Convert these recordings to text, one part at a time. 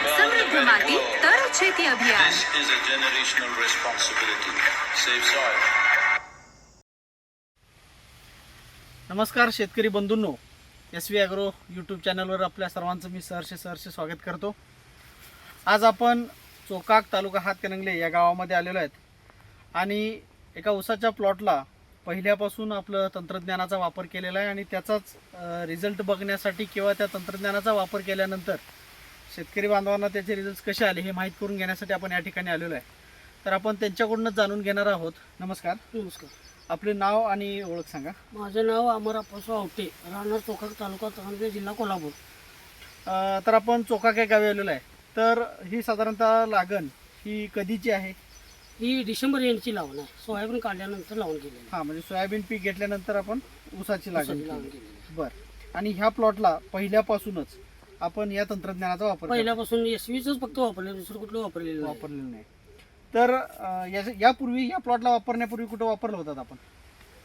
સમૃદ્ધ માટી તર છેતી અભિયાન This is a generational responsibility. Save soil. नमस्कार शेतकरी बंधूंनो एस व्ही ॲग्रो यूट्यूब चॅनलवर आपल्या सर्वांचं मी सहर्ष सहर्ष स्वागत करतो आज आपण चोकाक तालुका हातकणंगले या गावामध्ये आलेलो आहेत आणि एका उसाच्या प्लॉटला पहिल्यापासून आपलं तंत्रज्ञानाचा वापर केलेला आहे आणि त्याचाच रिझल्ट बघण्यासाठी किंवा त्या तंत्रज्ञानाचा वापर केल्यानंतर शेतकरी बांधवांना त्याचे रिझल्ट कसे आले हे माहीत करून घेण्यासाठी आपण या ठिकाणी आलेलो आहे. तर आपण त्यांच्याकडूनच जाणून घेणार आहोत. नमस्कार. नमस्कार. आपले नाव आणि ओळख सांगा. माझं नाव अमर अप्पासू आवटे राहणार चोखाक तालुका चांगले जिल्हा कोल्हापूर. अ, तर आपण चोका काय गावी आलेलो आहे. तर ही साधारणतः लागण ही कधीची आहे? ही डिसेंबर एंडची लावण आहे. सोयाबीन काढल्यानंतर लावून केलेली हा म्हणजे सोयाबीन पीक घेतल्यानंतर आपण ऊसाची लागण केली. केलेली. बर. आणि ह्या प्लॉटला पहिल्यापासूनच आपण या तंत्रज्ञानाचा वापर. पहिल्यापासून एस फक्त वापरले दुसरं कुठलं वापरलेलं नाही. वापरलेलं नाही. तर अ, या- यापूर्वी या प्लॉटला वापरण्यापूर्वी कुठं वापरलं होतं आपण?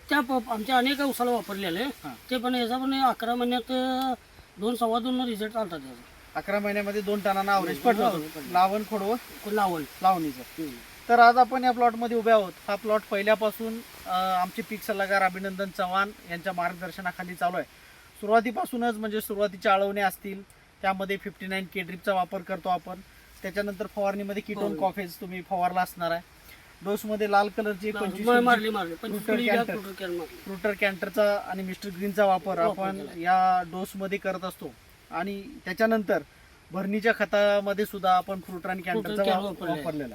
त्या प- आमच्या अनेक उसाला वापरलेले हा. ते पण याचा पण अकरा महिन्यात अं, दोन सव्वा दोन रिझल्ट आलता त्याचा अकरा महिन्यामध्ये दोन टनांना अवरेज पडलं होतं. लावण खोडवं लावण? लावणीचं. तर आज आपण या प्लॉटमध्ये उभे आहोत. हा प्लॉट पहिल्यापासून अ, आमचे पीक सल्लागार अभिनंदन चव्हाण यांच्या मार्गदर्शनाखाली चालू आहे. सुरुवातीपासूनच म्हणजे सुरुवातीच्या आळवणे असतील त्यामध्ये फिफ्टी नाईन के ड्रिपचा वापर करतो आपण. त्याच्यानंतर फवारणीमध्ये किटोन हो. कॉफेज तुम्ही फवारला असणार आहे. डोसमध्ये लाल कलरची फ्रुटर कॅन्टरचा आणि मिस्टर ग्रीनचा वापर आपण. या डोसमध्ये करत असतो. आणि त्याच्यानंतर भरणीच्या खतामध्ये सुद्धा आपण फ्रुटर आणि कॅन्टरचा वापरलेला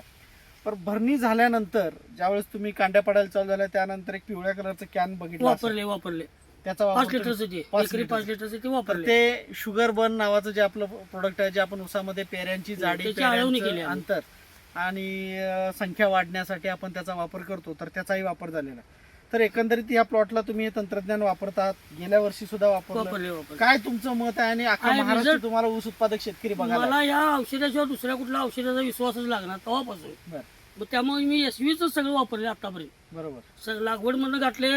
पण भरणी झाल्यानंतर ज्यावेळेस तुम्ही कांड्या पडायला चालू झाल्या त्यानंतर एक पिवळ्या कलरचं कॅन बघितलं वापरले. त्याचा पाच वापर लिटरचं ते पाच एकरी पाच लिटरचं. लिटरचं ते तर वापरले ते शुगर बर्न नावाचं जे आपलं प्रोडक्ट आहे जे आपण उसामध्ये पेऱ्यांची जाडी त्याची आळवणी केली पेऱ्यांचं आम्ही. अंतर आणि अं, संख्या वाढण्यासाठी आपण त्याचा वापर करतो तर त्याचाही वापर झालेला आहे तर एकंदरीत या प्लॉटला तुम्ही हे तंत्रज्ञान वापरतात गेल्या वर्षी सुद्धा वापरलं वापरले वापरले काय तुमचं मत आहे आणि अख्खा महाराष्ट्र result? तुम्हाला ऊस उत्पादक शेतकरी बघायला मला या औषधाशिवाय दुसऱ्या कुठल्या औषधाचा विश्वासच लागणार तेव्हापासून बरं, मग त्यामुळे मी एस च सगळं वापरले आतापर्यंत बरोबर सगळं लागवड म्हणून घातले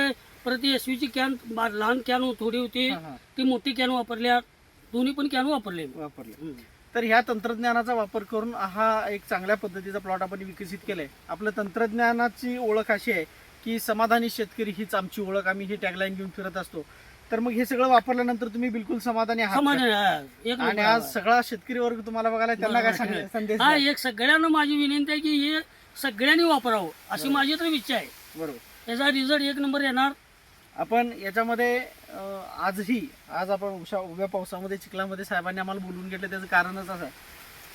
परत एस ची कॅन बा- लहान कॅन थोडी होती हा, हा. ती मोठी कॅन वापरल्या दोन्ही पण कॅन वापरले मी. वापरलं हम्म. तर ह्या तंत्रज्ञानाचा वापर करून हा एक चांगल्या पद्धतीचा प्लॉट आपण विकसित केलाय आपलं तंत्रज्ञानाची ओळख अशी आहे की समाधानी शेतकरी हीच आमची ओळख आम्ही ही टॅगलाईन घेऊन फिरत असतो तर मग हे सगळं वापरल्यानंतर तुम्ही बिलकुल समाधानी आहात समाधान का? आहे. एक आणि नंबर आज आहे. सगळा शेतकरी वर्ग तुम्हाला बघायला त्यांना काय सांग- संदेश हा? एक सगळ्यांना माझी विनंती आहे की हे सगळ्यांनी वापरावं अशी माझी तर इच्छा आहे. बरोबर. याचा रिझल्ट एक नंबर येणार. आपण याच्यामध्ये अं, आजही आज आपण उशा उभ्या पावसामध्ये चिखलामध्ये साहेबांनी आम्हाला बोलवून घेतलं त्याचं कारणच असं आहे.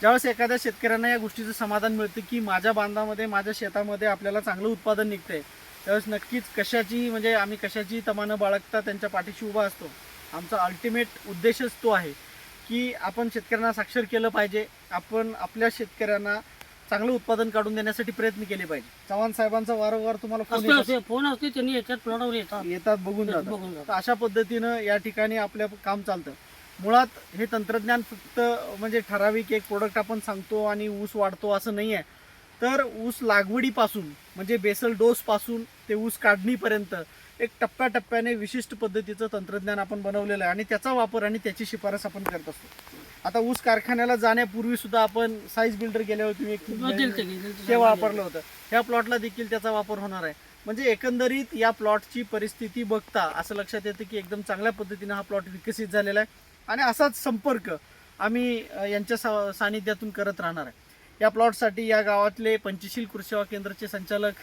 ज्यावेळेस एखाद्या शेतकऱ्यांना या गोष्टीचं समाधान मिळतं की माझ्या बांधामध्ये माझ्या शेतामध्ये आपल्याला चांगलं उत्पादन निघतंय त्यावेळेस नक्कीच कशाची म्हणजे आम्ही कशाची तमानं बाळगता त्यांच्या पाठीशी उभा असतो. आमचा अल्टिमेट उद्देशच तो आहे की आपण शेतकऱ्यांना साक्षर केलं पाहिजे. आपण आपल्या शेतकऱ्यांना चांगलं उत्पादन काढून देण्यासाठी प्रयत्न केले पाहिजे. चव्हाण साहेबांचा वारंवार तुम्हाला फोन असते फोन असते त्यांनी याच्यात प्लॉटवर येतात. येतात बघून जातात. बघून जातात. तर अशा पद्धतीनं या ठिकाणी आपलं काम चालतं. मुळात हे तंत्रज्ञान फक्त म्हणजे ठराविक एक प्रोडक्ट आपण सांगतो आणि ऊस वाढतो असं नाही आहे. तर ऊस लागवडीपासून म्हणजे बेसल डोसपासून ते ऊस काढणीपर्यंत एक टप्प्याटप्प्याने विशिष्ट पद्धतीचं तंत्रज्ञान आपण बनवलेलं आहे आणि त्याचा वापर आणि त्याची शिफारस आपण करत असतो. आता ऊस कारखान्याला जाण्यापूर्वी सुद्धा आपण साईज बिल्डर गेल्यावर तुम्ही एक दिलतं की, दिलतं. ते वापरलं होतं. ह्या प्लॉटला देखील त्याचा वापर होणार आहे. म्हणजे एकंदरीत या प्लॉटची परिस्थिती बघता असं लक्षात येतं की एकदम चांगल्या पद्धतीने हा प्लॉट विकसित झालेला आहे. आणि असाच संपर्क आम्ही अ, यांच्या सा- सानिध्यातून करत राहणार आहे. या प्लॉटसाठी या गावातले पंचशील कृषी सेवा केंद्राचे संचालक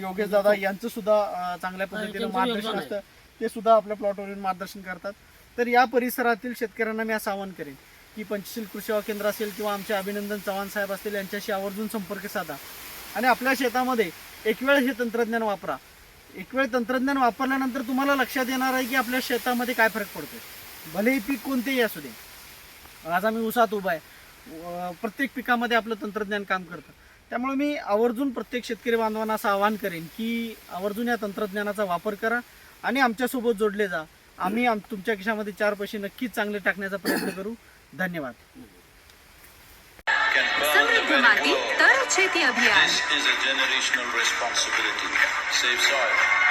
योगेश दादा यांचं सुद्धा अ, चांगल्या पद्धतीने त्यांचं मार्गदर्शन योगदान असतं. ते सुद्धा आपल्या प्लॉटवरून मार्गदर्शन करतात. तर या परिसरातील शेतकऱ्यांना मी असं आवाहन करेन की पंचशील कृषी सेवा केंद्र असेल किंवा आमचे अभिनंदन चव्हाण साहेब असतील यांच्याशी आवर्जून संपर्क साधा. आणि आपल्या शेतामध्ये एक वेळ हे तंत्रज्ञान वापरा. एक वेळ तंत्रज्ञान वापरल्यानंतर तुम्हाला लक्षात येणार आहे की आपल्या शेतामध्ये काय फरक पडतो भलेही पीक कोणतेही असू दे. आज आम्ही उसात उभा आहे. प्रत्येक पिकामध्ये आपलं तंत्रज्ञान काम करतं. त्यामुळे मी आवर्जून प्रत्येक शेतकरी बांधवांना असं आवाहन करेन की आवर्जून या तंत्रज्ञानाचा वापर करा आणि आमच्यासोबत जोडले जा. आम्ही आम तुमच्या खिशामध्ये चार पैसे नक्कीच चांगले टाकण्याचा प्रयत्न करू. ધન્યવાદ સમૃદ્ધ માટી તર છેતી અભિયાન This is a generational responsibility. Save soil.